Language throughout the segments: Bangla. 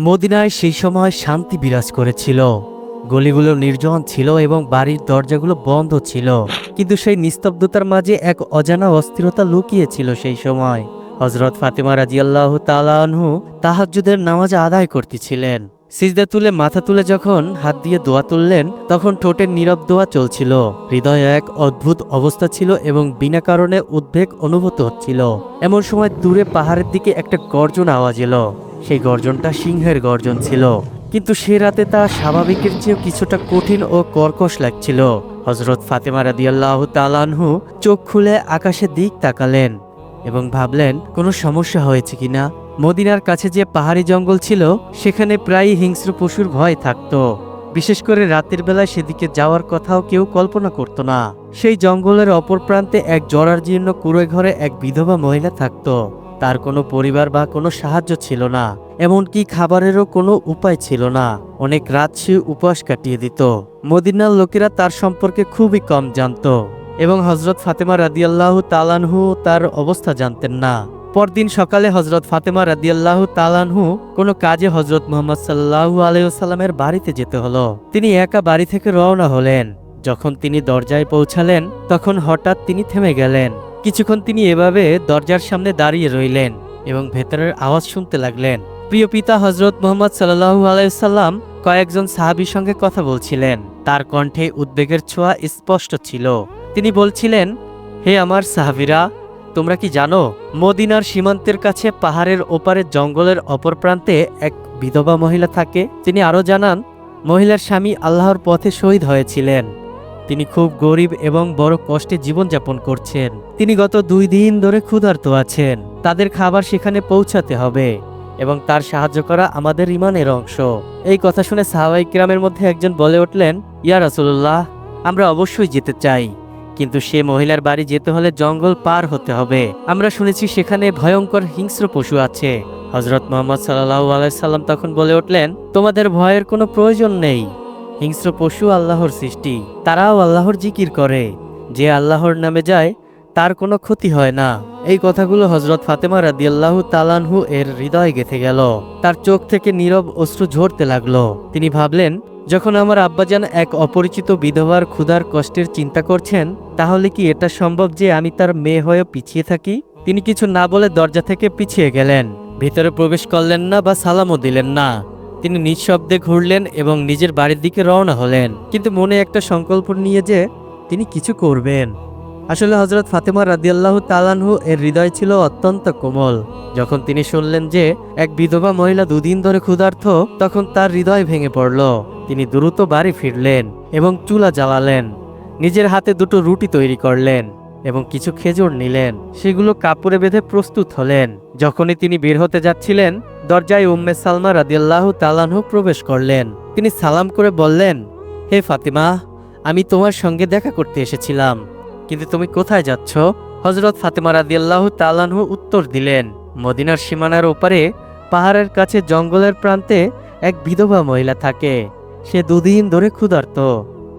মদিনায় সেই সময় শান্তি বিরাজ করেছিল। গলিগুলো নির্জন ছিল এবং বাড়ির দরজাগুলো বন্ধ ছিল। কিন্তু সেই নিস্তব্ধতার মাঝে এক অজানা অস্থিরতা লুকিয়েছিল সেই সময়। হজরত ফাতেমা রাজিয়াল্লাহ তালানহু তাহাজ্জুদের নামাজ আদায় করতেছিলেন। সিজদা তুলে মাথা তুলে যখন হাত দিয়ে দোয়া তুললেন, তখন ঠোঁটের নীরব দোয়া চলছিল। হৃদয়ে এক অদ্ভুত অবস্থা ছিল এবং বিনা কারণে উদ্বেগ অনুভূত হচ্ছিল। এমন সময় দূরে পাহাড়ের দিকে একটা গর্জন আওয়াজ এলো। সেই গর্জনটা সিংহের গর্জন ছিল। কিন্তু সে রাতে তা স্বাভাবিকের চেয়েও কিছুটা কঠিন ও কর্কশ লাগছিল। হজরত ফাতেমা রাদিয়াল্লাহ তালানহু চোখ খুলে আকাশের দিক তাকালেন এবং ভাবলেন, কোনো সমস্যা হয়েছে কিনা মদিনার কাছে যে পাহাড়ি জঙ্গল ছিল, সেখানে প্রায়ই হিংস্র পশুর ভয় থাকতো। বিশেষ করে রাতের বেলায় সেদিকে যাওয়ার কথাও কেউ কল্পনা করতো না। সেই জঙ্গলের অপর প্রান্তে এক জরাজীর্ণ কুড়ে ঘরে এক বিধবা মহিলা থাকতো। তার কোনো পরিবার বা কোনো সাহায্য ছিল না, এমনকি খাবারেরও কোনো উপায় ছিল না। অনেক রাত সে উপবাস কাটিয়ে দিত। মদিনার লোকেরা তার সম্পর্কে খুবই কম জানতো এবং হজরত ফাতেমা রাদিয়াল্লাহ তালানহু তার অবস্থা জানতেন না। পরদিন সকালে হজরত ফাতেমা রাদিয়াল্লাহু তালানহু কোনো কাজে হজরত মোহাম্মদ সাল্লাহু আলাইসাল্লামের বাড়িতে যেতে হলো। তিনি একা বাড়ি থেকে রওনা হলেন। যখন তিনি দরজায় পৌঁছালেন, তখন হঠাৎ তিনি থেমে গেলেন। কিছুক্ষণ তিনি এভাবে দরজার সামনে দাঁড়িয়ে রইলেন এবং ভেতরের আওয়াজ শুনতে লাগলেন। প্রিয় পিতা হজরত মোহাম্মদ সাল্লাহু আলাইসাল্লাম কয়েকজন সাহাবির সঙ্গে কথা বলছিলেন। তার কণ্ঠে উদ্বেগের ছোঁয়া স্পষ্ট ছিল। তিনি বলছিলেন, হে আমার সাহাবিরা, তোমরা কি জানো, মদিনার সীমান্তের কাছে পাহাড়ের ওপারে জঙ্গলের অপর প্রান্তে এক বিধবা মহিলা থাকে? তিনি আরও জানান, মহিলার স্বামী আল্লাহর পথে শহীদ হয়েছিলেন। তিনি খুব গরিব এবং বড় কষ্টে জীবনযাপন করছেন। তিনি গত দুই দিন ধরে ক্ষুধার্ত আছেন। তাদের খাবার সেখানে পৌঁছাতে হবে এবং তার সাহায্য করা আমাদের ইমানের অংশ। এই কথা শুনে সাহাবাই কিরামের মধ্যে একজন বলে উঠলেন, ইয়া রাসুল্লাহ আমরা অবশ্যই যেতে চাই, কিন্তু সে মহিলার বাড়ি যেতে হলে জঙ্গল পার হতে হবে। আমরা শুনেছি সেখানে ভয়ঙ্কর হিংস্র পশু আছে। হজরত মোহাম্মদ সাল্লাহু আলাইসাল্লাম তখন বলে উঠলেন, তোমাদের ভয়ের কোনো প্রয়োজন নেই। হিংস্র পশু আল্লাহর সৃষ্টি, তারাও আল্লাহর জিকির করে। যে আল্লাহর নামে যায়, তার কোনো ক্ষতি হয় না। এই কথাগুলো হজরত ফাতেমা রাদিয়াল্লাহু তালানহু এর হৃদয় গেথে গেল। তার চোখ থেকে নীরব অশ্রু ঝরতে লাগল। তিনি ভাবলেন, যখন আমার আব্বাজান এক অপরিচিত বিধবার ক্ষুধার কষ্টের চিন্তা করছেন, তাহলে কি এটা সম্ভব যে আমি তার মেয়ে হয়ে পিছিয়ে থাকি? তিনি কিছু না বলে দরজা থেকে পিছিয়ে গেলেন। ভিতরে প্রবেশ করলেন না বা সালামও দিলেন না। তিনি নিঃশব্দে ঘুরলেন এবং নিজের বাড়ির দিকে রওনা হলেন। কিন্তু মনে একটা সংকল্প নিয়ে যে তিনি কিছু করবেন। আসলে হজরত ফাতেমা রাদিয়াল্লাহ তালানহু এর হৃদয় ছিল অত্যন্ত কোমল। যখন তিনি শুনলেন যে এক বিধবা মহিলা দুদিন ধরে ক্ষুধার্থ তখন তার হৃদয় ভেঙে পড়ল। তিনি দ্রুত বাড়ি ফিরলেন এবং চুলা জ্বালালেন। নিজের হাতে দুটো রুটি তৈরি করলেন এবং কিছু খেজুর নিলেন। সেগুলো কাপড়ে বেঁধে প্রস্তুত হলেন। যখনই তিনি বের হতে যাচ্ছিলেন দরজায় উম্মে সালমা রাদিয়াল্লাহ তালানহু প্রবেশ করলেন। তিনি সালাম করে বললেন, হে ফাতিমা, আমি তোমার সঙ্গে দেখা করতে এসেছিলাম, কিন্তু তুমি কোথায় যাচ্ছ? হজরত ফাতেমা রাদিয়াল্লাহ তালানহু উত্তর দিলেন, মদিনার সীমানার ওপারে পাহাড়ের কাছে জঙ্গলের প্রান্তে এক বিধবা মহিলা থাকে। সে দুদিন ধরে ক্ষুধার্ত।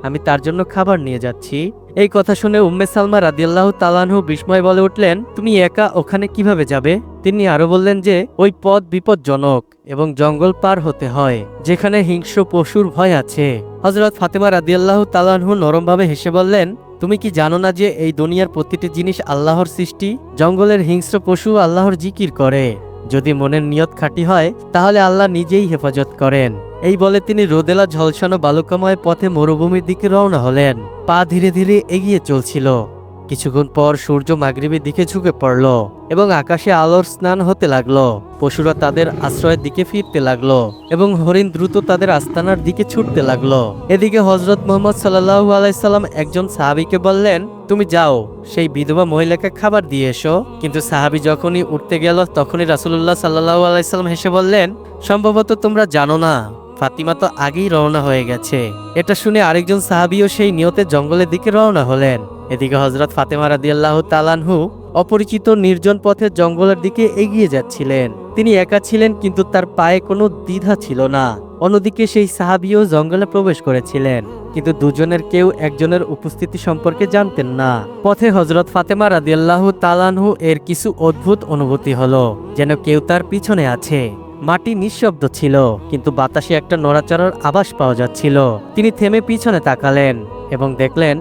আমি তার জন্য খাবার নিয়ে যাচ্ছি। এই কথা শুনে উম্মে সালমা রাদিয়াল্লাহ তালানহু বিস্ময় বলে উঠলেন, তুমি একা ওখানে কীভাবে যাবে? তিনি আরও বললেন যে, ওই পথ বিপজ্জনক এবং জঙ্গল পার হতে হয়, যেখানে হিংস্র পশুর ভয় আছে। হজরত ফাতেমা রাদিয়াল্লাহ তালানহু নরমভাবে হেসে বললেন, তুমি কি জানো না যে এই দুনিয়ার প্রতিটি জিনিস আল্লাহর সৃষ্টি? জঙ্গলের হিংস্র পশু আল্লাহর জিকির করে। যদি মনের নিয়ত খাঁটি হয়, তাহলে আল্লাহ নিজেই হেফাজত করেন। এই বলে তিনি রোদেলা ঝলসানো বালুকাময় পথে মরুভূমির দিকে রওনা হলেন। পা ধীরে ধীরে এগিয়ে চলছিল। কিছুক্ষণ পর সূর্য মাগরিবের দিকে ঝুঁকে পড়ল এবং আকাশে আলোর স্নান হতে লাগল। পশুরা তাদের আশ্রয়ের দিকে ফিরতে লাগল এবং হরিণ দ্রুত তাদের আস্তানার দিকে ছুটতে লাগল। এদিকে হজরত মোহাম্মদ সাল্লাহু আলাইসাল্লাম একজন সাহাবিকে বললেন, তুমি যাও, সেই বিধবা মহিলাকে খাবার দিয়ে এসো। কিন্তু সাহাবি যখনই উঠতে গেল, তখনই রাসুল্লাহ সাল্লাহু আলাইসাল্লাম হেসে বললেন, সম্ভবত তোমরা জানো না। ফাতিমা তো আগেই রওনা হয়ে গেছে। এটা শুনে আরেকজন সাহাবিও সেই নিয়তে জঙ্গলের দিকে রওনা হলেন। এদিকে হজরত ফাতেমা রাদিয়াল্লাহ তালানহু অপরিচিত নির্জন পথে জঙ্গলের দিকে এগিয়ে যাচ্ছিলেন। তিনি একা ছিলেন, কিন্তু তার পায়ে কোনো দ্বিধা ছিল না। অন্যদিকে সেই সাহাবিও জঙ্গলে প্রবেশ করেছিলেন। কিন্তু দুজনের কেউ একজনের উপস্থিতি সম্পর্কে জানতেন না। পথে হজরত ফাতেমা রাদিয়াল্লাহু তালানহু এর কিছু অদ্ভুত অনুভূতি হলো, যেন কেউ তার পিছনে আছে। মাটি নিঃশব্দ ছিল, কিন্তু বাতাসে একটা নড়াচড়ার আভাস পাওয়া যাচ্ছিল। তিনি থেমে পিছনে তাকালেন এবং দেখলেন,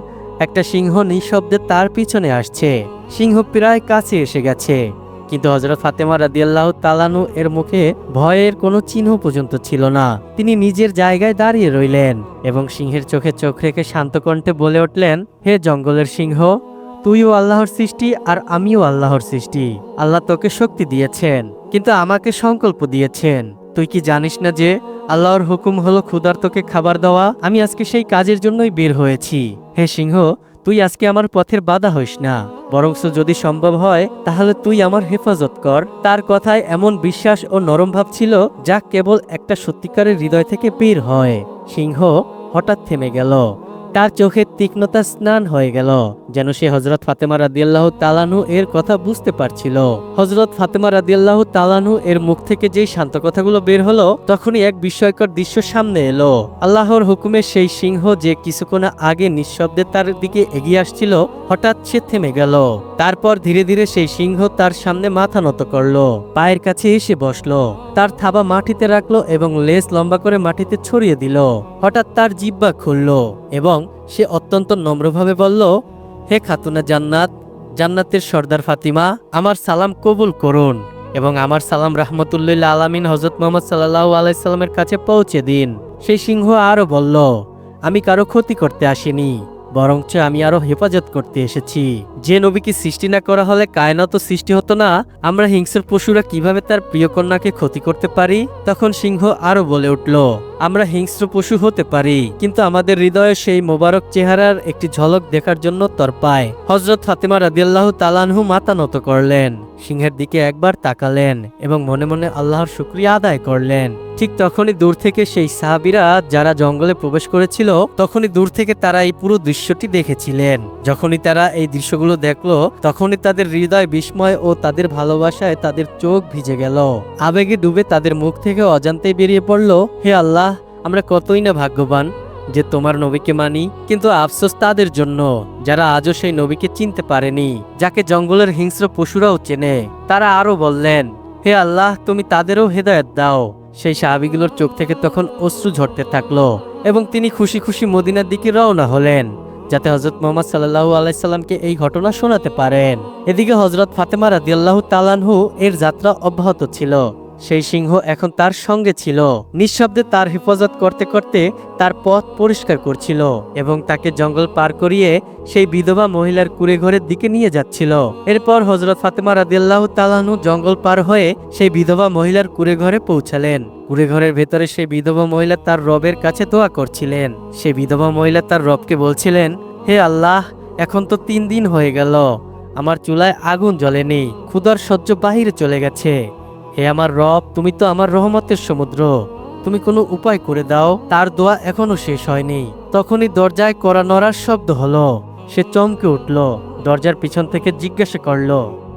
একটা সিংহ নিঃশব্দে তার পিছনে আসছে। সিংহ প্রায় কাছে এসে গেছে, কিন্তু হজরত ফাতেমা রাদিয়াল্লাহ তালানু এর মুখে ভয়ের কোনো চিহ্ন পর্যন্ত ছিল না। তিনি নিজের জায়গায় দাঁড়িয়ে রইলেন এবং সিংহের চোখে চোখ রেখে শান্ত কণ্ঠে বলে উঠলেন, হে জঙ্গলের সিংহ, তুইও আল্লাহর সৃষ্টি আর আমিও আল্লাহর সৃষ্টি। আল্লাহ তোকে শক্তি দিয়েছেন। কিন্তু আমাকে সংকল্প দিয়েছেন। তুই কি জানিস না যে আল্লাহর হুকুম হলো ক্ষুধার্তকে খাবার দেওয়া? আমি আজকে সেই কাজের জন্যই বের হয়েছি। হে সিংহ, তুই আজকে আমার পথের বাধা হইস না। বরংস যদি সম্ভব হয়, তাহলে তুই আমার হেফাজত কর। তার কথায় এমন বিশ্বাস ও নরম ভাব ছিল যা কেবল একটা সত্যিকারের হৃদয় থেকে বের হয়। সিংহ হঠাৎ থেমে গেল। তার চোখের তীক্ষ্ণতা স্নান হয়ে গেল, যেন সে হজরত ফাতেমা রাদিয়াল্লাহ তালানু এর কথা বুঝতে পারছিল। হজরত ফাতেমা রাদিয়াল্লাহ তালানু এর মুখ থেকে যেই শান্ত কথাগুলো বের হলো, তখনই এক বিস্ময়কর দৃশ্য সামনে এলো। আল্লাহর হুকুমে সেই সিংহ যে কিছুক্ষণ আগে নিঃশব্দে তার দিকে এগিয়ে আসছিল, হঠাৎ সে থেমে গেল। তারপর ধীরে ধীরে সেই সিংহ তার সামনে মাথা নত করল, পায়ের কাছে এসে বসল, তার থাবা মাটিতে রাখল এবং লেজ লম্বা করে মাটিতে ছড়িয়ে দিল। হঠাৎ তার জিব্বা খুললো। এবং সে অত্যন্ত নম্রভাবে বলল, হে খাতুনা জান্নাত, জান্নাতের সর্দার ফাতিমা, আমার সালাম কবুল করুন এবং আমার সালাম রাহমতুল্লিল্লা আলামিন হজরত মোহাম্মদ সাল্লাহ আলাইসাল্লামের কাছে পৌঁছে দিন। সেই সিংহ আরও বলল, আমি কারও ক্ষতি করতে আসিনি, বরঞ্চ আমি আরও হেফাজত করতে এসেছি। যে নবীকে সৃষ্টি না করা হলে কায়নাত সৃষ্টি হতো না, আমরা হিংস্র পশুরা কীভাবে তার প্রিয় কন্যাকে ক্ষতি করতে পারি? তখন সিংহ আরও বলে উঠল আমরা হিংস্র পশু হতে পারি, কিন্তু আমাদের হৃদয়ে সেই মোবারক চেহারার একটি ঝলক দেখার জন্য তরপায় হজরত ফাতেমা রাদিয়াল্লাহু তালানহু মাথা নত করলেন, সিংহের দিকে একবার তাকালেন এবং মনে মনে আল্লাহর শুক্রিয়া আদায় করলেন। ঠিক তখনই দূর থেকে সেই সাহাবিরা যারা জঙ্গলে প্রবেশ করেছিল, তখনই দূর থেকে তারা এই পুরো দৃশ্যটি দেখেছিলেন। যখনই তারা এই দৃশ্যগুলো দেখল, তখনই তাদের হৃদয় বিস্ময় ও তাদের ভালোবাসায় তাদের চোখ ভিজে গেল। আবেগে ডুবে তাদের মুখ থেকে অজান্তেই বেরিয়ে পড়ল, হে আল্লাহ! আমরা কতই না ভাগ্যবান যে তোমার নবীকে মানি, কিন্তু আফসোস তাদের জন্য। যারা আজও সেই নবীকে চিনতে পারেনি, যাকে জঙ্গলের হিংস্র পশুরাও চেনে, তারা আরও বললেন, হে আল্লাহ, তুমি তাদেরও হেদায়ত দাও। সেই সাহাবিগুলোর চোখ থেকে তখন অশ্রু ঝরতে থাকল এবং তিনি খুশি খুশি মদিনার দিকে রওনা হলেন, যাতে হজরত মোহাম্মদ সাল্লাহু আলাইসাল্লামকে এই ঘটনা শোনাতে পারেন। এদিকে হজরত ফাতেমা রাদিয়াল্লাহু তালানহু এর যাত্রা অব্যাহত ছিল। সেই সিংহ এখন তার সঙ্গে ছিল। নিঃশব্দে তার হেফাজত করতে করতে তার পথ পরিষ্কার করছিল এবং তাকে জঙ্গল পার করিয়ে সেই বিধবা মহিলার কুড়ে ঘরের দিকে নিয়ে যাচ্ছিল। এরপর হজরত ফাতেমা রাদিয়াল্লাহ তালানহু জঙ্গল পার হয়ে সেই বিধবা মহিলার কুড়ে ঘরে পৌঁছালেন। কুড়ে ঘরের ভেতরে সেই বিধবা মহিলা তার রবের কাছে দোয়া করছিলেন। সেই বিধবা মহিলা তার রবকে বলছিলেন, হে আল্লাহ, এখন তো তিন দিন হয়ে গেল। আমার চুলায় আগুন জ্বলেনি। ক্ষুদার সহ্য বাহিরে চলে গেছে। হে আমার রব, তুমি তো আমার রহমতের সমুদ্র। তুমি কোনো উপায় করে দাও, তার দোয়া এখনও শেষ হয়নি। তখনই দরজায় করা নড়ার শব্দ হলো। সে চমকে উঠল, দরজার পিছন থেকে জিজ্ঞাসা করল,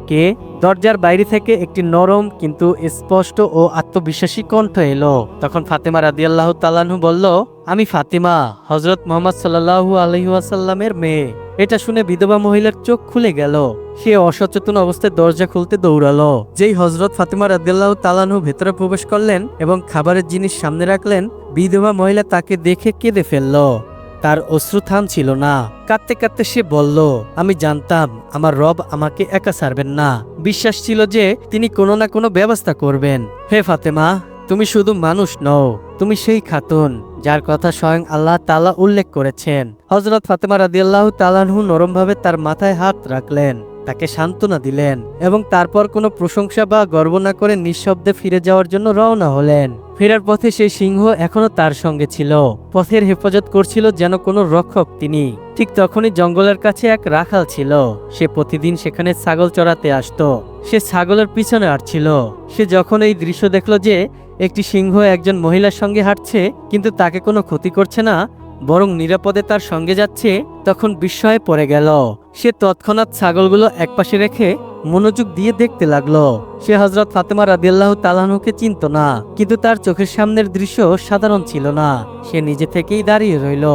কে? দরজার বাইরে থেকে একটি নরম কিন্তু স্পষ্ট ও আত্মবিশ্বাসী কণ্ঠ এলো। তখন ফাতেমা রাদি রাদিয়াল্লাহ তালানহু বলল, আমি ফাতেমা হজরত মোহাম্মদ সাল্লাহু আলহিহাসাল্লামের মেয়ে। এটা শুনে বিধবা মহিলার চোখ খুলে গেল। সে অসচেতন অবস্থায় দরজা খুলতে দৌড়ালো। যেই হজরত ফাতেমা রাদিয়াল্লাহ তালানহু ভেতরে প্রবেশ করলেন এবং খাবারের জিনিস সামনে রাখলেন, বিধবা মহিলা তাকে দেখে কেঁদে ফেলল। তার অশ্রু থাম ছিল না। কাঁদতে কাঁদতে সে বলল, আমি জানতাম, আমার রব আমাকে একা ছাড়বেন না। বিশ্বাস ছিল যে তিনি কোনো না কোনো ব্যবস্থা করবেন। হে ফাতেমা, তুমি শুধু মানুষ নও, তুমি সেই খাতুন, যার কথা স্বয়ং আল্লাহ তালা উল্লেখ করেছেন। হজরত ফাতেমা রাদিয়াল্লাহ তালানহু নরমভাবে তার মাথায় হাত রাখলেন। তাকে সান্ত্বনা দিলেন এবং তারপর কোনো প্রশংসা বা গর্ব না করে নিঃশব্দে ফিরে যাওয়ার জন্য রওনা হলেন। ফেরার পথে সেই সিংহ এখনও তার সঙ্গে ছিল। পথের হেফাজত করছিল যেন কোনো রক্ষক তিনি। ঠিক তখনই জঙ্গলের কাছে এক রাখাল ছিল। সে প্রতিদিন সেখানে ছাগল চড়াতে আসতো। সে ছাগলের পিছনে হাঁটছিল। সে যখন এই দৃশ্য দেখল যে একটি সিংহ একজন মহিলার সঙ্গে হাঁটছে, কিন্তু তাকে কোনো ক্ষতি করছে না বরং নিরাপদে তার সঙ্গে যাচ্ছে তখন বিস্ময়ে পড়ে গেল। সে তৎক্ষণাৎ ছাগলগুলো একপাশে রেখে মনোযোগ দিয়ে দেখতে লাগল। সে হজরত ফাতেমা রাদিয়াল্লাহ তালানুকে চিনত না, কিন্তু তার চোখের সামনের দৃশ্য সাধারণ ছিল না। সে নিজে থেকেই দাঁড়িয়ে রইল,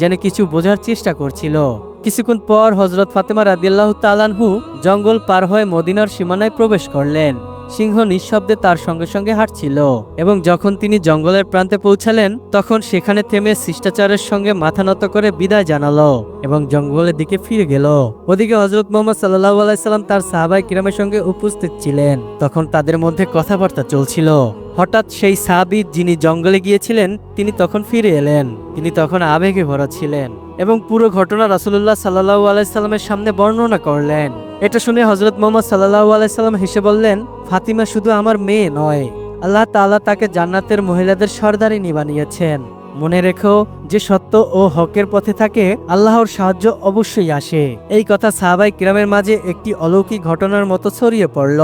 যেন কিছু বোঝার চেষ্টা করছিল। কিছুক্ষণ পর হজরত ফাতেমা রাদিয়াল্লাহ তালানহু জঙ্গল পার হয়ে মদিনার সীমানায় প্রবেশ করলেন। সিংহ নিঃশব্দে তার সঙ্গে সঙ্গে হাঁটছিল এবং যখন তিনি জঙ্গলের প্রান্তে পৌঁছালেন, তখন সেখানে থেমে শিষ্টাচারের সঙ্গে মাথা নত করে বিদায় জানালো এবং জঙ্গলের দিকে ফিরে গেল। ওদিকে হজরত মোহাম্মদ সাল্লাহ আলাইসাল্লাম তার সাহাবাই কিরামের সঙ্গে উপস্থিত ছিলেন। তখন তাদের মধ্যে কথাবার্তা চলছিল। হঠাৎ সেই সাহাবি যিনি জঙ্গলে গিয়েছিলেন, তিনি তখন ফিরে এলেন। তিনি তখন আবেগে ভরা ছিলেন। এবং পুরো ঘটনা রাসুল্লাহ সাল্লাহ আলাইসাল্লামের সামনে বর্ণনা করলেন। এটা শুনে হজরত মোহাম্মদ সাল্লাহ আলাইসাল্লাম হেসে বললেন, ফাতিমা শুধু আমার মেয়ে নয়, আল্লাহ তালা তাকে জান্নাতের মহিলাদের সর্দারিনী বানিয়েছেন মনে রেখো যে সত্য ও হকের পথে থাকে, আল্লাহর সাহায্য অবশ্যই আসে। এই কথা সাহাবাই কিরামের মাঝে একটি অলৌকিক ঘটনার মতো ছড়িয়ে পড়ল।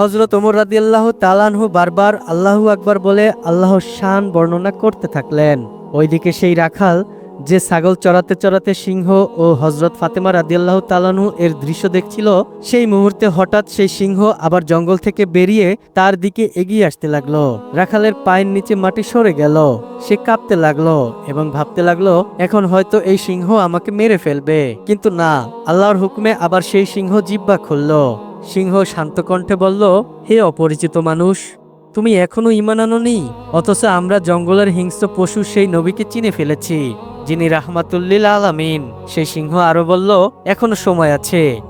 হজরত ওমর রাদি আল্লাহ তালানহু বারবার আল্লাহু আকবার বলে আল্লাহর শান বর্ণনা করতে থাকলেন। ওইদিকে সেই রাখাল যে ছাগল চড়াতে চড়াতে সিংহ ও হজরত ফাতেমা রাদিয়াল্লাহ তালানু এর দৃশ্য দেখছিল, সেই মুহূর্তে হঠাৎ সেই সিংহ আবার জঙ্গল থেকে বেরিয়ে তার দিকে এগিয়ে আসতে লাগল। রাখালের পায়ের নিচে মাটি সরে গেল। সে কাঁপতে লাগল এবং ভাবতে লাগল, এখন হয়তো এই সিংহ আমাকে মেরে ফেলবে। কিন্তু না, আল্লাহর হুকুমে আবার সেই সিংহ জিব্বা খুলল। সিংহ শান্ত কণ্ঠে বলল, হে অপরিচিত মানুষ, তুমি এখনও ইমান আনোনি? অথচ আমরা জঙ্গলের হিংস্র পশু সেই নবীকে চিনে ফেলেছি। যিনি রাহমাতুল্লিল আলামিন। সেই সিংহ আরও বলল, এখনও সময় আছে।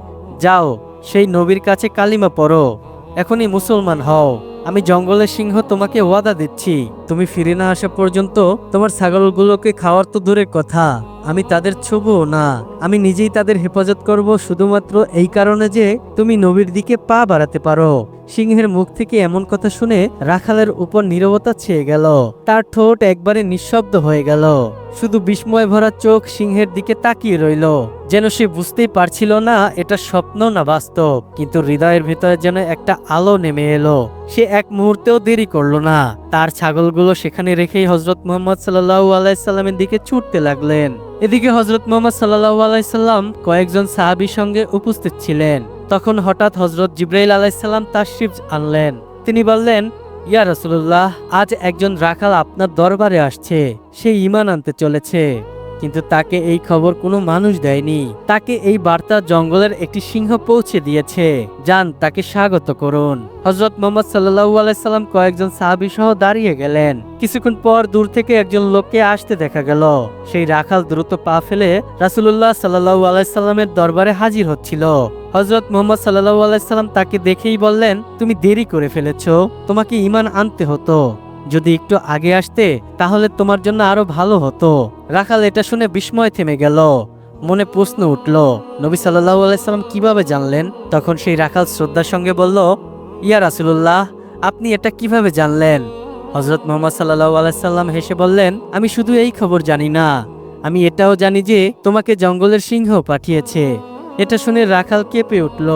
যাও, সেই নবীর কাছে কালিমা পড়ো। এখনই মুসলমান হও। আমি জঙ্গলের সিংহ তোমাকে ওয়াদা দিচ্ছি। তুমি ফিরে না আসা পর্যন্ত তোমার ছাগলগুলোকে খাওয়ার তো দূরের কথা। আমি তাদের ছুবও না, আমি নিজেই তাদের হেফাজত করব, শুধুমাত্র এই কারণে যে তুমি নবীর দিকে পা বাড়াতে পারো। সিংহের মুখ থেকে এমন কথা শুনে রাখালের উপর নীরবতা ছেয়ে গেল। তার ঠোঁট একবারে নিঃশব্দ হয়ে গেল। শুধু বিস্ময় ভরা চোখ সিংহের দিকে তাকিয়ে রইল। যেন সে বুঝতেই পারছিল না, এটা স্বপ্ন না বাস্তব, কিন্তু হৃদয়ের ভেতরে যেন একটা আলো নেমে এলো। সে এক মুহূর্তেও দেরি করল না। তার ছাগলগুলো সেখানে রেখেই হজরত মোহাম্মদ সাল্লাহ আলাইসাল্লামের দিকে ছুটতে লাগলেন। এদিকে হজরত মোহাম্মদ সাল্লাহ আলাইসাল্লাম কয়েকজন সাহাবির সঙ্গে উপস্থিত ছিলেন। তখন হঠাৎ হজরত জিব্রাইল আলাইসাল্লাম তাশরিফ আনলেন। তিনি বললেন, ইয়া রসুল্লাহ আজ একজন রাখাল আপনার দরবারে আসছে। সে ইমান আনতে চলেছে। কিন্তু তাকে এই খবর কোনো মানুষ দেয়নি। তাকে এই বার্তা জঙ্গলের একটি সিংহ পৌঁছে দিয়েছে। যান, তাকে স্বাগত করুন। হজরত মোহাম্মদ সাল্লাহু আলাইসাল্লাম কয়েকজন সাহাবি সহ দাঁড়িয়ে গেলেন। কিছুক্ষণ পর দূর থেকে একজন লোককে আসতে দেখা গেল। সেই রাখাল দ্রুত পা ফেলে রাসুল্লাহ সাল্লাহু আলাইসাল্লামের দরবারে হাজির হচ্ছিল। হজরত মোহাম্মদ সাল্লাহু আলাইসাল্লাম তাকে দেখেই বললেন, তুমি দেরি করে ফেলেছ। তোমাকে ইমান আনতে হতো। যদি একটু আগে আসতে, তাহলে তোমার জন্য আরও ভালো হতো। রাখাল এটা শুনে বিস্ময় থেমে গেল। মনে প্রশ্ন উঠল, নবী সাল্লাহ আলাইসাল্লাম কীভাবে জানলেন? তখন সেই রাখাল শ্রদ্ধার সঙ্গে বলল, ইয়া রাসুল্লাহ আপনি এটা কীভাবে জানলেন? হজরত মোহাম্মদ সাল্লাহ আলাইসাল্লাম হেসে বললেন, আমি শুধু এই খবর জানি না। আমি এটাও জানি যে, তোমাকে জঙ্গলের সিংহ পাঠিয়েছে। এটা শুনে রাখাল কেঁপে উঠল।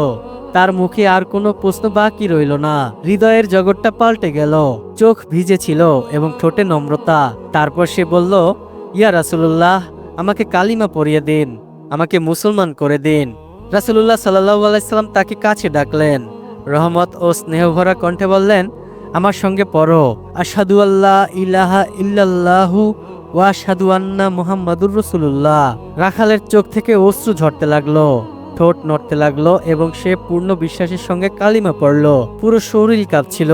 তার মুখে আর কোনো প্রশ্ন বাকি রইল না। হৃদয়ের জগৎটা পাল্টে গেল। চোখ ভিজে ছিল এবং ঠোঁটে নম্রতা। তারপর সে বলল, ইয়া রাসুল্লাহ আমাকে কালিমা পরিয়ে দিন। আমাকে মুসলমান করে দিন। রাসুল্লাহ সাল্লাহ আলাইসাল্লাম তাকে কাছে ডাকলেন। রহমত ও স্নেহভরা কণ্ঠে বললেন, আমার সঙ্গে পড়ো। আসাদু আল্লাহ ইলাহা ইল্লাল্লাহু ওয়া সাদু আন্না মুহাম্মাদুর রসুল্লাহ রাখালের চোখ থেকে অশ্রু ঝরতে লাগল। ঠোঁট নড়তে লাগল এবং সে পূর্ণ বিশ্বাসের সঙ্গে কালিমা পড়ল। পুরো শরীর কাঁপছিল,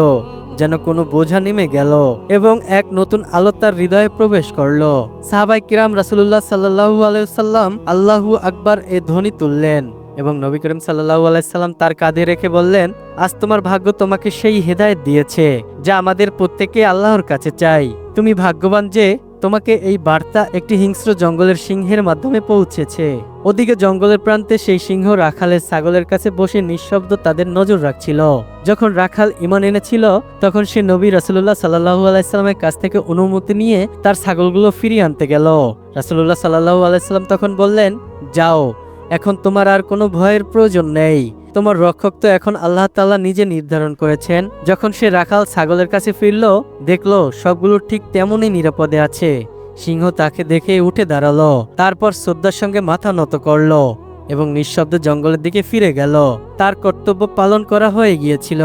যেন কোনো বোঝা নেমে গেল এবং এক নতুন আলো তার হৃদয়ে প্রবেশ করল। সাহাবাই কিরাম রাসুল্লাহ সাল্লাহু আলাইসাল্লাম আল্লাহু আকবার এ ধ্বনি তুললেন এবং নবী করিম সাল্লাহু আলাইসাল্লাম তার কাঁধে রেখে বললেন, আজ তোমার ভাগ্য তোমাকে সেই হেদায়েত দিয়েছে, যা আমাদের প্রত্যেকে আল্লাহর কাছে চাই। তুমি ভাগ্যবান যে তোমাকে এই বার্তা একটি হিংস্র জঙ্গলের সিংহের মাধ্যমে পৌঁছেছে। ওদিকে জঙ্গলের প্রান্তে সেই সিংহ রাখালের ছাগলের কাছে বসে নিঃশব্দ তাদের নজর রাখছিল। যখন রাখাল ইমান এনেছিল, তখন সে নবী রাসুল্লাহ সাল্লাহু আলাইস্লামের কাছ থেকে অনুমতি নিয়ে তার ছাগলগুলো ফিরিয়ে আনতে গেল। রাসুল্লাহ সাল্লাহু আলাইস্লাম তখন বললেন, যাও, এখন তোমার আর কোনো ভয়ের প্রয়োজন নেই। তোমার রক্ষক তো এখন আল্লাহ তাল্লাহ নিজে নির্ধারণ করেছেন। যখন সে রাখাল ছাগলের কাছে ফিরল, দেখল সবগুলো ঠিক তেমনই নিরাপদে আছে। সিংহ তাকে দেখে উঠে দাঁড়াল, তারপর শ্রদ্ধার সঙ্গে মাথা নত করল। এবং নিঃশব্দে জঙ্গলের দিকে ফিরে গেল। তার কর্তব্য পালন করা হয়ে গিয়েছিল।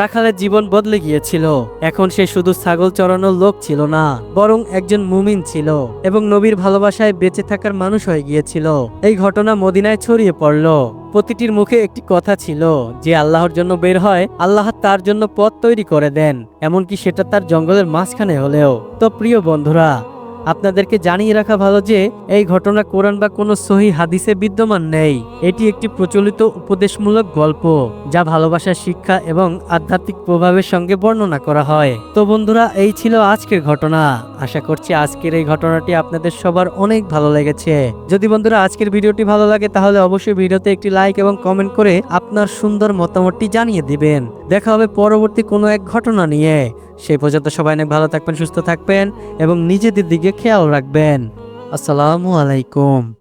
রাখালের জীবন বদলে গিয়েছিল। এখন সে শুধু ছাগল চড়ানোর লোক ছিল না, বরং একজন মুমিন ছিল এবং নবীর ভালোবাসায় বেঁচে থাকার মানুষ হয়ে গিয়েছিল। এই ঘটনা মদিনায় ছড়িয়ে পড়ল। প্রতিটির মুখে একটি কথা ছিল যে আল্লাহর জন্য বের হয়, আল্লাহ তার জন্য পথ তৈরি করে দেন, এমনকি সেটা তার জঙ্গলের মাঝখানে হলেও। তো প্রিয় বন্ধুরা আপনাদেরকে জানিয়ে রাখা ভালো যে, এই ঘটনা কোরআন বা কোনো সহি হাদিসে বিদ্যমান নেই। এটি একটি প্রচলিত উপদেশমূলক গল্প, যা ভালোবাসার শিক্ষা এবং আধ্যাত্মিক প্রভাবের সঙ্গে বর্ণনা করা হয়। তো বন্ধুরা, এই ছিল আজকের ঘটনা। আশা করছি আজকের এই ঘটনাটি আপনাদের সবার অনেক ভালো লেগেছে। যদি বন্ধুরা আজকের ভিডিওটি ভালো লাগে, তাহলে অবশ্যই ভিডিওতে একটি লাইক এবং কমেন্ট করে আপনার সুন্দর মতামতটি জানিয়ে দিবেন। দেখা হবে পরবর্তী কোনো এক ঘটনা নিয়ে। সেই পর্যন্ত সবাই অনেক ভালো থাকবেন, সুস্থ থাকবেন এবং নিজেদের দিকে খেয়াল রাখবেন। আসসালামু আলাইকুম।